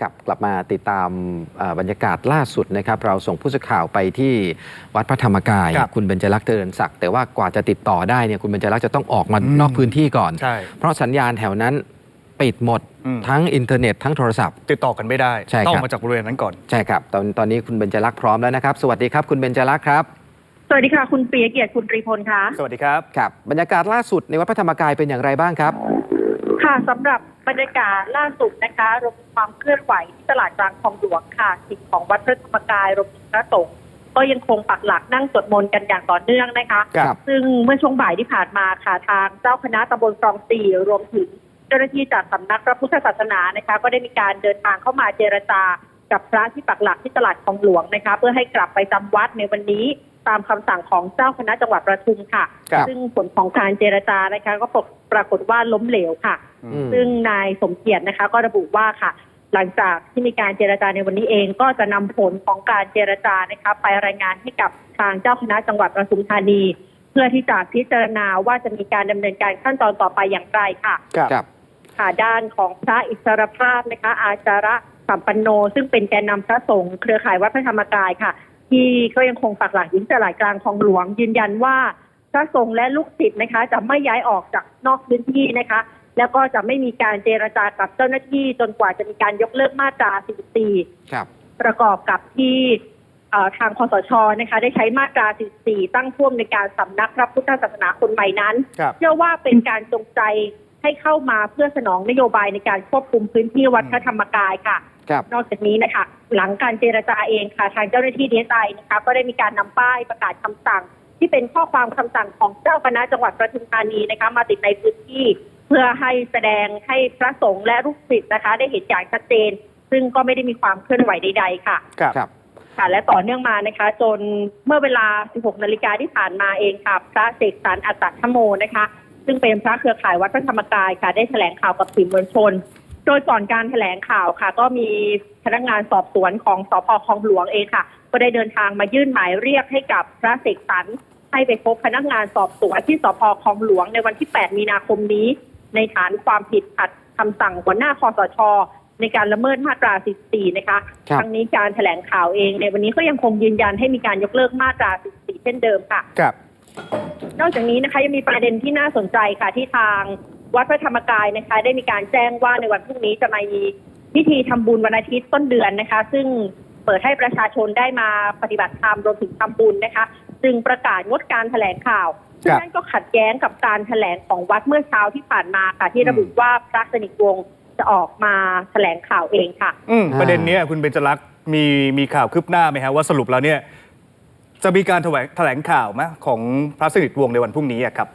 ครับกลับมาติดตามเอ่อบรรยากาศล่าสุดนะครับ เราส่งผู้สื่อข่าวไปที่วัดพระธรรมกายครับคุณเบญจลักษณ์เจริญศักดิ์แต่ว่ากว่าจะติดต่อได้เนี่ยคุณเบญจลักษณ์จะต้องออกมาอืมนอกพื้นที่ก่อนใช่เพราะสัญญาณแถวนั้นปิดหมดอืมทั้งอินเทอร์เน็ตทั้งโทรศัพท์ ติดต่อกันไม่ได้ใช่ครับต้องออกมาจากบริเวณนั้นก่อนใช่ครับตอนตอนนี้คุณเบญจลักษณ์พร้อมแล้วนะครับ สวัสดีครับคุณเบญจลักษณ์ครับสวัสดีค่ะ คุณปียเกียรติคุณตรีพลค่ะ สวัสดีครับครับ บรรยากาศล่าสุดในวัดพระธรรมกายเป็นอย่างไรบ้างครับ ค่ะสำหรับ บรรยากาศล่าสุดนะคะรวมถึงความเคลื่อนไหวที่ตลาดกลางคลองหลวงค่ะสิ่งของวัดพระธรรมกายรวมถึงพระสงฆ์ก็ยังคงปักหลักนั่งสวดมนต์กันอย่างต่อเนื่องนะคะ ครับ ซึ่งเมื่อช่วงบ่ายที่ผ่านมาค่ะทางเจ้าคณะตำบลคลองสี่รวมถึงเจ้าหน้าที่จากสำนักพระพุทธศาสนานะคะ ก็ได้มีการเดินทางเข้ามาเจรจา กับพระที่ปักหลักที่ตลาดคลองหลวงนะคะ เพื่อให้กลับไปจำวัดในวันนี้ตามคำสั่งของเจ้าคณะจังหวัดประทุมค่ะ ครับซึ่งผลของการเจรจานะคะ ก็ปรากฏว่าล้มเหลวค่ะ อืม ซึ่งนายสมเกียรตินะคะ ก็ระบุว่าค่ะ หลังจากที่มีการเจรจาในวันนี้เอง ก็จะนำผลของการเจรจานะคะไปรายงานให้กับทางเจ้าคณะจังหวัดประทุมธานี เพื่อที่จะพิจารณาว่าจะมีการดำเนินการขั้นตอนต่อไปอย่างไรค่ะ ครับค่ะด้านของพระอิสรภาพนะคะ อาจาระสัมปันโน ซึ่งเป็นแกนนำพระสงฆ์เครือข่ายวัดพระธรรมกายค่ะ ที่ก็ยังคงปักหลักอยู่ที่ตลาดกลางคลองหลวง ยืนยันว่าพระสงฆ์และลูกศิษย์นะคะ จะไม่ย้ายออกจากนอกพื้นที่นะคะ แล้วก็จะไม่มีการเจรจากับเจ้าหน้าที่จนกว่าจะมีการยกเลิกมาตรา 44 ครับ ประกอบกับที่เอ่อทางคอสชนะคะ ได้ใช้มาตรา 44 ตั้งพ่วงในการสำนักพระพุทธศาสนาคนใหม่นั้นครับเชื่อว่าเป็นการจงใจให้เข้ามาเพื่อสนองนโยบายในการควบคุมพื้นที่วัดพระธรรมกายค่ะครับ นอกจากนี้นะคะ หลังการเจรจาเองค่ะ ทางเจ้าหน้าที่ดีเอสไอนะคะ ก็ได้มีการนำป้ายประกาศคำสั่ง ที่เป็นข้อความคำสั่งของเจ้าคณะจังหวัดประทุมธานีนะคะ มาติดในพื้นที่เพื่อให้แสดงให้พระสงฆ์และลูกศิษย์นะคะ ได้เห็นอย่างชัดเจน ซึ่งก็ไม่ได้มีความเคลื่อนไหวใดๆค่ะครับครับค่ะและต่อเนื่องมานะคะ จนเมื่อเวลา 16 นาฬิกาที่ผ่านมาเองค่ะ พระเสกสรรอัตตธโมนะคะ ซึ่งเป็นพระเครือข่ายวัดพระธรรมกายค่ะ ได้แถลงข่าวกับสื่อมวลชนโดยก่อนการแถลงข่าวค่ะ ก็มีพนักงานสอบสวนของสพคลองหลวงเองค่ะ ก็ได้เดินทางมายื่นหมายเรียกให้กับพระเสกสรรให้ไปพบพนักงานสอบสวนที่สพคลองหลวงในวันที่ 8 มีนาคมนี้ ในฐานความผิดขัดคำสั่งหัวหน้าคอสชในการละเมิดมาตรา 14 นะคะครับทั้งนี้การแถลงข่าวเองในวันนี้ก็ยังคงยืนยันให้มีการยกเลิกมาตรา 14 เช่นเดิมค่ะ ครับ นอกจากนี้นะคะยังมีประเด็นที่น่าสนใจค่ะที่ทาง วัดพระธรรมกายนะคะ ได้มีการแจ้งว่าในวันพรุ่งนี้จะมีพิธีทำบุญวันอาทิตย์ต้นเดือนนะคะ ซึ่งเปิดให้ประชาชนได้มาปฏิบัติธรรมรวมถึงทำบุญนะคะ จึงประกาศงดการแถลงข่าวซึ่งนั่นก็ขัดแย้งกับการแถลงของวัดเมื่อเช้าที่ผ่านมาค่ะที่ระบุว่าพระสนิทวงศ์จะออกมาแถลงข่าวเองค่ะ อืมอ่าประเด็นเนี้ยคุณเบญจลักษณ์มีมีข่าวคืบหน้าไหมฮะว่าสรุปแล้วเนี่ยจะมีการแถลงแถลงข่าวไหมของพระสนิทวงศ์ในวันพรุ่งนี้อะครับ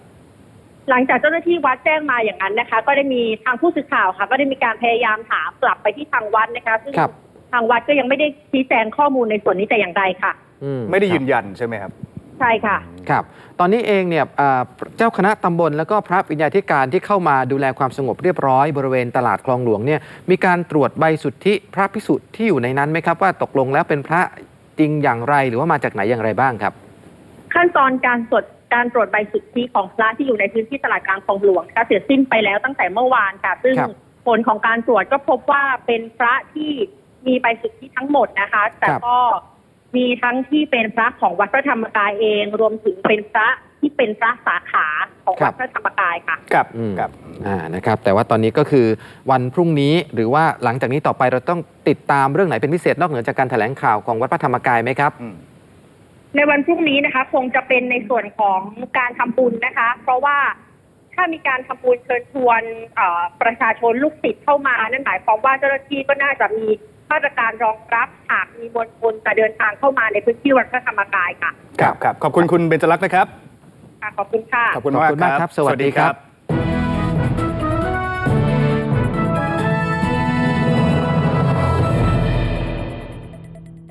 หลังจากเจ้าหน้าที่วัดแจ้งมาอย่างนั้นนะคะ ก็ได้มีทางผู้สื่อข่าวค่ะ ก็ได้มีการพยายามถามกลับไปที่ทางวัดนะคะซึ่งครับ ทางวัดก็ยังไม่ได้ชี้แจงข้อมูลในส่วนนี้แต่อย่างใดค่ะ อืไม่ได้ครับยืนยันใช่ไหมครับ ใช่ค่ะ ครับ ตอนนี้เองเนี่ยอ่าเจ้าคณะตำบลแล้วก็พระวิญญาธิการที่เข้ามาดูแลความสงบเรียบร้อยบริเวณตลาดคลองหลวงเนี่ยมีการตรวจใบสุทธิพระพิสุทธิ์ที่อยู่ในนั้นไหมครับว่าตกลงแล้วเป็นพระจริงอย่างไรหรือว่ามาจากไหนอย่างไรบ้างครับ ขั้นตอนการตรวจ การตรวจใบสุทธิของพระที่อยู่ในพื้นที่ตลาดกลางคลองหลวงนะคะเสร็จสิ้นไปแล้วตั้งแต่เมื่อวานค่ะ ซึ่งครับ ผลของการตรวจก็พบว่าเป็นพระที่มีใบสุทธิทั้งหมดนะคะ แต่ก็มีทั้งที่เป็นพระของวัดพระธรรมกายเอง รวมถึงเป็นพระที่เป็นพระสาขาของวัดพระธรรมกายค่ะครับอืมครับ อ่านะครับแต่ว่าตอนนี้ก็คือวันพรุ่งนี้หรือว่าหลังจากนี้ต่อไปเราต้องติดตามเรื่องไหนเป็นพิเศษนอกเหนือจากการแถลงข่าวของวัดพระธรรมกายไหมครับ อืม ในวันพรุ่งนี้นะคะ คงจะเป็นในส่วนของการทำบุญนะคะ เพราะว่าถ้ามีการทำบุญเชิญชวนเอ่อประชาชนลูกศิษย์เข้ามา นั่นหมายความว่าเจ้าหน้าที่ก็น่าจะมีมาตรการรองรับหากมีมวลชนจะเดินทางเข้ามาในพื้นที่วัดพระธรรมกายค่ะ ครับครับขอบคุณคุณเบญจลักษณ์นะครับค่ะขอบคุณค่ะขอบคุณขอบคุณมากครับ สวัสดีครับ